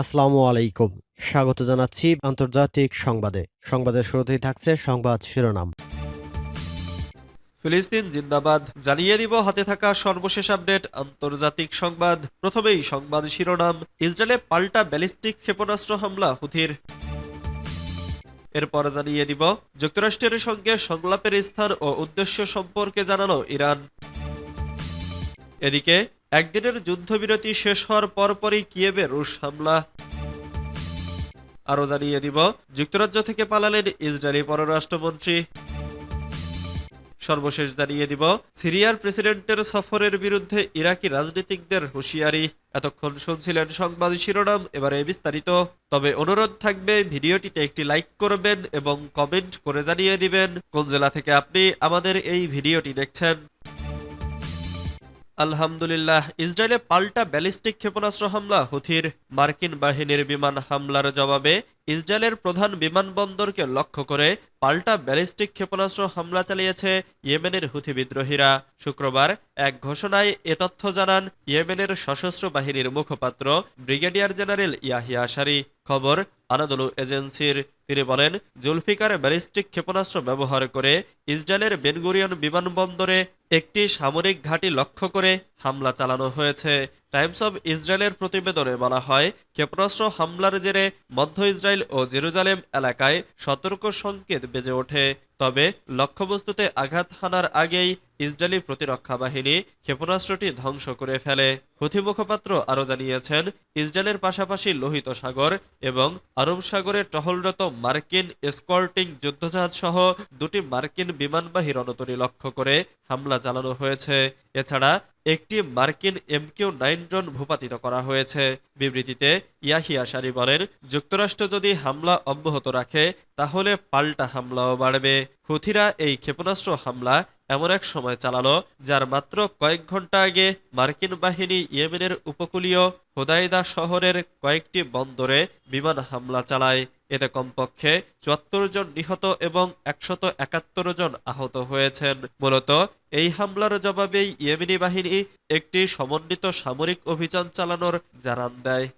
আসসালামু আলাইকুম। স্বাগত জানাচ্ছি আন্তর্জাতিক সংবাদে। সংবাদের শুরুতেই থাকছে সংবাদ শিরোনাম। ফিলিস্তিন জিন্দাবাদ। জানিয়ে দিব হাতে থাকা সর্বশেষ আপডেট, আন্তর্জাতিক সংবাদ। প্রথমেই সংবাদ শিরোনাম, ইসরায়েলে পাল্টা ব্যালিস্টিক ক্ষেপণাস্ত্র হামলা, হুথির। এরপর জানিয়ে দিব, যুক্তরাষ্ট্রের সঙ্গে সংলাপের স্থান ও উদ্দেশ্য সম্পর্কে জানালো ইরান। এদিকে একদিনের যুদ্ধবিরতি শেষ হওয়ার পরপরই কিয়েবে রুশ হামলা। আরও জানিয়ে দিব, যুক্তরাজ্য থেকে পালালেন ইসরায়েলি পররাষ্ট্রমন্ত্রী। সর্বশেষ জানিয়ে দিব, সিরিয়ার প্রেসিডেন্টের সফরের বিরুদ্ধে ইরাকি রাজনীতিকদের হুঁশিয়ারি। এতক্ষণ শুনছিলেন সংবাদ শিরোনাম, এবারে বিস্তারিত। তবে অনুরোধ থাকবে, ভিডিওটিতে একটি লাইক করবেন এবং কমেন্ট করে জানিয়ে দিবেন। কোন জেলা থেকে আপনি আমাদের এই ভিডিওটি দেখছেন? আলহামদুলিল্লাহ, ইসরায়েলে পাল্টা ব্যালিস্টিক ক্ষেপণাস্ত্র হামলা, হুথির মার্কিন বাহিনীর বিমান হামলার জবাবে ইসরায়েলের প্রধান বিমানবন্দরকে লক্ষ্য করে পাল্টা ব্যালিস্টিক ক্ষেপণাস্ত্র হামলা চালিয়েছে ইয়েমেনের হুথি বিদ্রোহীরা। শুক্রবার এক ঘোষণায় এ তথ্য জানান ইয়েমেনের সশস্ত্র বাহিনীর মুখপাত্র ব্রিগেডিয়ার জেনারেল ইয়াহিয়া আশারি। খবর, আনাদলু এজেন্সির তিনি বলেন, জুলফিকার ব্যালিস্টিক ক্ষেপণাস্ত্র ব্যবহার করে ইসরায়েলের বেনগুরিয়ন বিমানবন্দরে একটি সামরিক ঘাঁটি লক্ষ্য করে হামলা চালানো হয়েছে। টাইমস অব ইসরায়েলের প্রতিবেদনে বলা হয়, ক্ষেপণাস্ত্র হামলার জেরে মধ্য ইসরায়েল ও জেরুজালেম এলাকায় সতর্ক সংকেত বেজে ওঠে। তবে লক্ষ্যবস্তুতে আঘাত হানার আগেই ইসরায়েলি প্রতিরক্ষা বাহিনী ক্ষেপণাস্ত্রটি ধ্বংস করে ফেলে। হুথি মুখপাত্র আরও জানিয়েছেন, ইসরায়েলের পাশাপাশি লোহিত সাগর এবং আরব সাগরে টহলরত মার্কিন স্কর্টিং যুদ্ধজাহাজ সহ দুটি মার্কিন বিমানবাহী রণতরী লক্ষ্য করে হামলা চালানো হয়েছে। এছাড়া একটি মার্কিন এমকিউ নাইন ড্রোন ভূপাতিত করা হয়েছে। বিবৃতিতে ইয়াহিয়া সারি বলেন, যুক্তরাষ্ট্র যদি হামলা অব্যাহত রাখে, তাহলে পাল্টা হামলাও বাড়বে। হুথিরা এই ক্ষেপণাস্ত্র হামলা এমন এক সময় চালালো, যার মাত্র কয়েক ঘণ্টা আগে মার্কিন বাহিনী ইয়েমেনের উপকূলীয় হোদাইদা শহরের কয়েকটি বন্দরে বিমান হামলা চালায়। এতে কমপক্ষে চুয়াত্তর জন নিহত এবং একশত একাত্তর জন আহত হয়েছেন। মূলত এই হামলার জবাবেই ইয়েমিনি বাহিনী একটি সমন্বিত সামরিক অভিযান চালানোর জানান দেয়।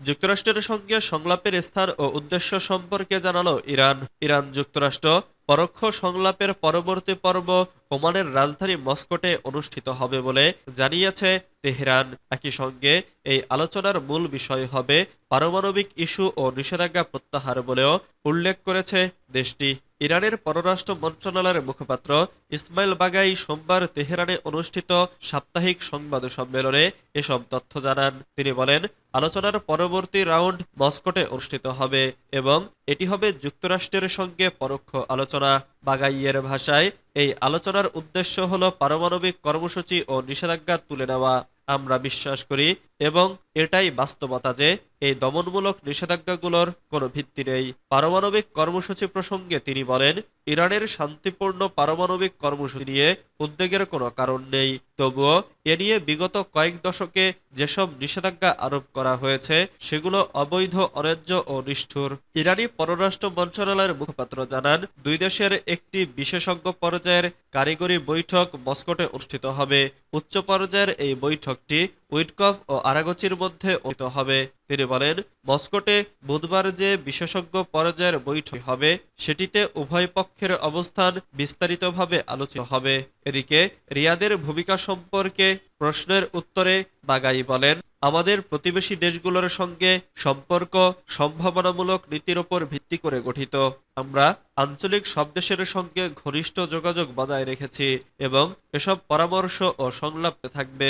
যুক্তরাষ্ট্রের সঙ্গে সংলাপের স্থান ও উদ্দেশ্য সম্পর্কে জানালো ইরান। ইরান যুক্তরাষ্ট্র পরোক্ষ সংলাপের পরবর্তী পর্ব ওমানের রাজধানী মস্কোটে অনুষ্ঠিত হবে বলে জানিয়েছে তেহরান। একই সঙ্গে এই আলোচনার মূল বিষয় হবে পারমাণবিক ইস্যু ও নিষেধাজ্ঞা প্রত্যাহার বলেও উল্লেখ করেছে দেশটি। ইরানের পররাষ্ট্র মন্ত্রণালয়ের মুখপাত্র ইসমাইল বাগাই সোমবার তেহরানে অনুষ্ঠিত সাপ্তাহিক সংবাদ সম্মেলনে এসব তথ্য জানান। তিনি বলেন, আলোচনার পরবর্তী রাউন্ড মস্কোটে অনুষ্ঠিত হবে এবং এটি হবে যুক্তরাষ্ট্রের সঙ্গে পরোক্ষ আলোচনা। বাগাইয়ের ভাষায়, এই আলোচনার উদ্দেশ্য হল পারমাণবিক কর্মসূচি ও নিষেধাজ্ঞা তুলে নেওয়া। আমরা বিশ্বাস করি এবং এটাই বাস্তবতা যে এই দমনমূলক নিষেধাজ্ঞাগুলোর কোনো ভিত্তি নেই। পারমাণবিক কর্মসূচি প্রসঙ্গে তিনি বলেন, ইরানের শান্তিপূর্ণ পারমাণবিক কর্মসূচি নিয়ে উদ্বেগের কোনো কারণ নেই। তবুও এ নিয়ে বিগত কয়েক দশকে যেসব নিষেধাজ্ঞা আরোপ করা হয়েছে, সেগুলো অবৈধ, অন্যায্য ও নিষ্ঠুর। ইরানি পররাষ্ট্র মন্ত্রণালয়ের মুখপাত্র জানান, দুই দেশের একটি বিশেষজ্ঞ পর্যায়ের কারিগরি বৈঠক মস্কোটে অনুষ্ঠিত হবে। উচ্চ পর্যায়ের এই বৈঠকটি উইটকফ ও আরাগচির মধ্যে অনুষ্ঠিত হবে। তিনি বলেন মস্কোটে বুধবার যে বিশেষজ্ঞ পর্যায়ের বৈঠক হবে, সেটিতে উভয় পক্ষের অবস্থান বিস্তারিতভাবে আলোচিত হবে। এদিকে রিয়াদের ভূমিকা সম্পর্কে প্রশ্নের উত্তরে বাগাই বলেন, আমাদের প্রতিবেশী দেশগুলোর সঙ্গে সম্পর্ক সম্ভাবনামূলক নীতির ওপর ভিত্তি করে গঠিত। আমরা আঞ্চলিক সব দেশের সঙ্গে ঘনিষ্ঠ যোগাযোগ বজায় রেখেছি এবং এসব পরামর্শ ও সংলাপ থাকবে।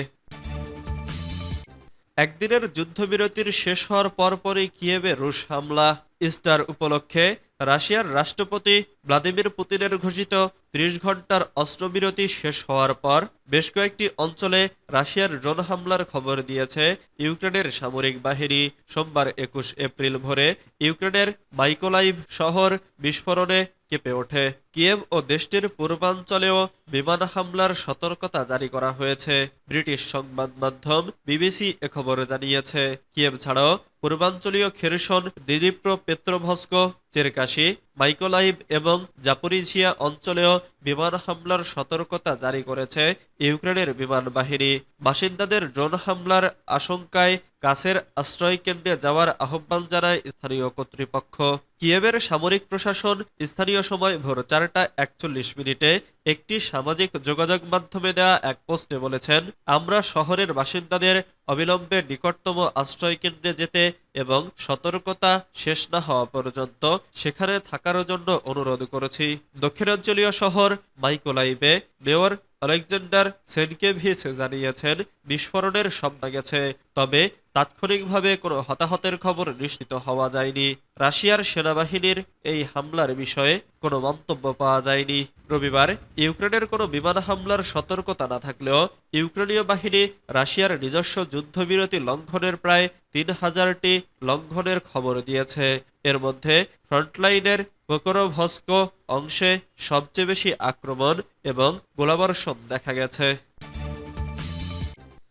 একদিনের যুদ্ধবিরতির শেষ হওয়ার পরপরই কিয়েবে রুশ হামলা। ইস্টার উপলক্ষে রাশিয়ার রাষ্ট্রপতি ভ্লাদিমির পুতিনের ঘোষিত ত্রিশ ঘণ্টার অস্ত্রবিরতি শেষ হওয়ার পর বেশ কয়েকটি অঞ্চলে রাশিয়ার ড্রোন হামলার খবর দিয়েছে ইউক্রেনের সামরিক বাহিনী। সোমবার একুশ এপ্রিল ভোরে ইউক্রেনের মাইকোলাইভ শহর বিস্ফোরণে কেঁপে ওঠে। কিয়েভ ও দেশটির পূর্বাঞ্চলেও বিমান হামলার সতর্কতা জারি করা হয়েছে। ব্রিটিশ সংবাদ মাধ্যম বিবিসি এ জানিয়েছে। কিয়েভ ছাড়াও পূর্বাঞ্চলীয় Kherson Dnipropetrovsk Cherkasy Mykolaiv এবং জাপোরিঝিয়া অঞ্চলেও বিমান হামলার সতর্কতা জারি করেছে ইউক্রেনের বিমান বাহিনী। বাসিন্দাদের ড্রোন হামলার আশঙ্কায় কাছের আশ্রয়কেন্দ্রে যাওয়ার আহ্বান জানায় স্থানীয় কর্তৃপক্ষ। কিয়েভের সামরিক প্রশাসন স্থানীয় সময় ভোর চারটা একচল্লিশ মিনিটে একটি সামাজিক যোগাযোগ মাধ্যমে দেয়া এক পোস্টে বলেছেন, আমরা শহরের বাসিন্দাদের অবিলম্বে নিকটতম আশ্রয়কেন্দ্রে যেতে এবং সতর্কতা শেষ না হওয়া পর্যন্ত সেখানে থাকার জন্য অনুরোধ করেছি। দক্ষিণাঞ্চলীয় শহর মাইকোলাইভে, মেয়র আলেকজান্ডার সেনকেভিচ জানিয়েছেন, বিস্ফোরণের শব্দ গেছে, তবে তাৎক্ষণিকভাবে কোনো হতাহতের খবর নিশ্চিত হওয়া যায়নি। রাশিয়ার সেনাবাহিনীর এই হামলার বিষয়ে কোনো মন্তব্য পাওয়া যায়নি। রবিবার ইউক্রেনের কোনো বিমান হামলার সতর্কতা না থাকলেও ইউক্রেনীয় বাহিনী রাশিয়ার নিজস্ব যুদ্ধবিরতি লঙ্ঘনের প্রায় তিন হাজারটি লঙ্ঘনের খবর দিয়েছে। এর মধ্যে ফ্রন্টলাইনের পোকরোভস্কো অংশে সবচেয়ে বেশি আক্রমণ এবং গোলাবর্ষণ দেখা গেছে।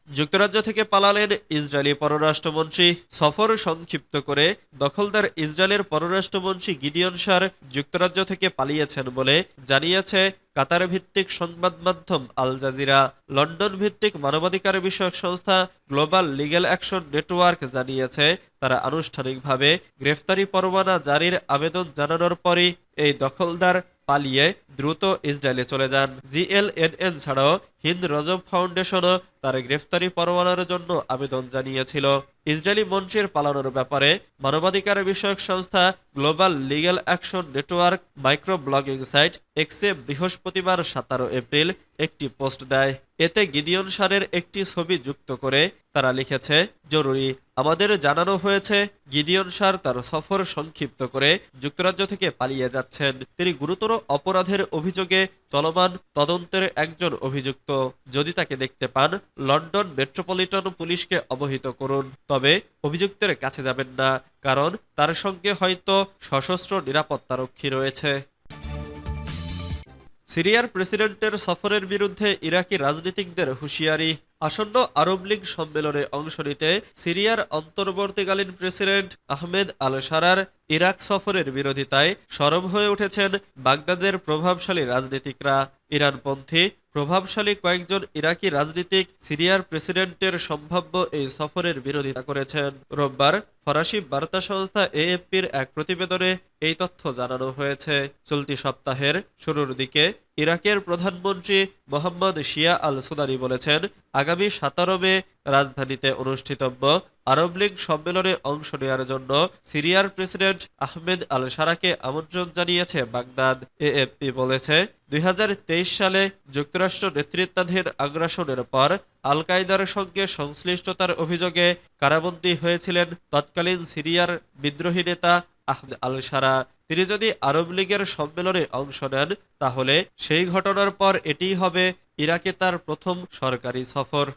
যুক্তরাজ্য থেকে পালালেন ইসরায়েলি পররাষ্ট্রমন্ত্রী সফর সংক্ষিপ্ত করে দখলদার ইসরায়েলের পররাষ্ট্রমন্ত্রী গিডিয়ন সার যুক্তরাজ্য থেকে পালিয়েছেন বলে জানিয়েছে কাতার ভিত্তিক সংবাদ মাধ্যম আল জাজিরা। লন্ডন ভিত্তিক মানবাধিকার বিষয়ক সংস্থা গ্লোবাল লিগ্যাল অ্যাকশন নেটওয়ার্ক জানিয়েছে, তারা আনুষ্ঠানিকভাবে গ্রেফতারি পরোয়ানা জারির আবেদন জানানোর পরই এই দখলদার পালিয়ে দ্রুত ইসরায়েলে চলে যান। জিএলএনএন ছাড়াও হিন্দ রজব ফাউন্ডেশনও তার গ্রেফতারি পরোয়ানার জন্য আবেদন জানিয়েছিল। ইসরায়েলি মন্ত্রীর পালানোর ব্যাপারে মানবাধিকার বিষয়ক সংস্থা global legal action network micro blogging site এক্সে বৃহস্পতিবার সাতারো এপ্রিল একটি পোস্ট দেয়। এতে গিদিয়ন সারের একটি ছবি যুক্ত করে তারা লিখেছে, জরুরি। আমাদের জানানো হয়েছে, গিদিয়ন সার তার সফর সংক্ষিপ্ত করে যুক্তরাজ্য থেকে পালিয়ে যাচ্ছেন। তিনি গুরুতর অপরাধের অভিযোগে চলমান তদন্তের একজন অভিযুক্ত। যদি তাকে দেখতে পান, লন্ডন মেট্রোপলিটন পুলিশকে অবহিত করুন। তবে অভিযুক্তের কাছে যাবেন না, কারণ তার সঙ্গে হয়তো সশস্ত্র নিরাপত্তারক্ষী রয়েছে। সিরিয়ার প্রেসিডেন্টের সফরের বিরুদ্ধে ইরাকি রাজনীতিকদের হুঁশিয়ারি। আসন্ন আরব লীগ সম্মেলনে অংশ নিতে সিরিয়ার অন্তর্বর্তীকালীন প্রেসিডেন্ট আহমেদ আল সারার ইরাক সফরের বিরোধিতায় সরব হয়ে উঠেছেন বাগদাদের প্রভাবশালী রাজনীতিকরা। ইরানপন্থী প্রভাবশালী কয়েকজন ইরাকি রাজনীতিক সিরিয়ার প্রেসিডেন্টের সম্ভাব্য এই সফরের বিরোধিতা করেছেন। রোববার ফরাসি বার্তা সংস্থা এএফপির এক প্রতিবেদনে এই তথ্য জানানো হয়েছে। চলতি সপ্তাহের শুরুর দিকে ইরাকের প্রধানমন্ত্রী মোহাম্মদ শিয়া আল সুদানি বলেছেন, আগামী সাতারো মে রাজধানীতে অনুষ্ঠিতব্য আরব লীগ সম্মেলনে অংশ নেওয়ার জন্য সিরিয়ার প্রেসিডেন্ট আহমেদ আল সারাকে আমন্ত্রণ জানিয়েছে বাগদাদ। এএফপি বলেছে, দুই হাজার তেইশ সালে যুক্তরাষ্ট্র নেতৃত্বাধীন আগ্রাসনের পর আল কায়দার সঙ্গে সংশ্লিষ্টতার অভিযোগে কারাবন্দী হয়েছিলেন তৎকালীন সিরিয়ার বিদ্রোহী নেতা আহমেদ আল সারা। তিনি যদি আরব লীগের সম্মেলনে অংশ নেন, তাহলে সেই ঘটনার পর এটিই হবে ইরাকে তার প্রথম সরকারি সফর।